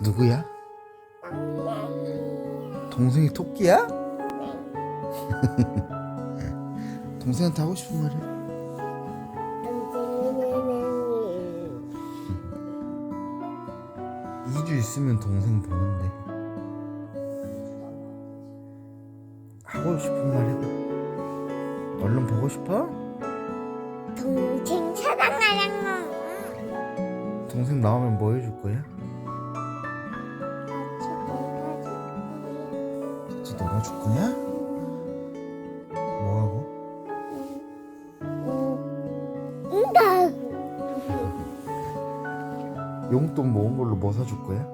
누구야? 동생이 토끼야? 동생한테 하고 싶은 말 해. 이주 있으면 동생 보는데 하고 싶은 말 해봐. 얼른 보고 싶어? 동생 사랑하는 동생 나오면 뭐 해줄 거야? 놀아줄 거야? 뭐 하고? 응다 용돈 모은 걸로 뭐 사줄 거야?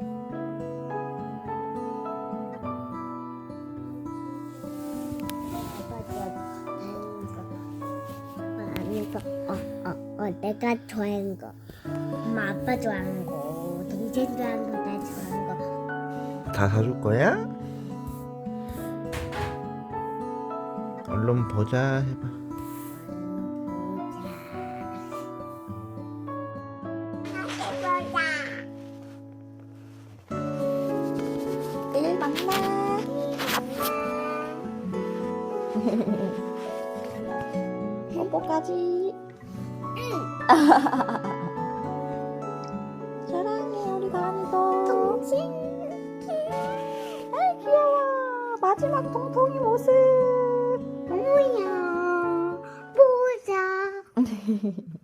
어, 어, 어, 내가 좋아하는 거 엄마 아빠 좋아하는 거 동생 좋아하는 거 나 좋아하는 거 다 사줄 거야? 얼른 보자 해봐. 내일 만나 뽀뽀까지. 사랑해 우리 다니도. 동생 아이 귀여워. 마지막 통통이 모습. 不要，不讲。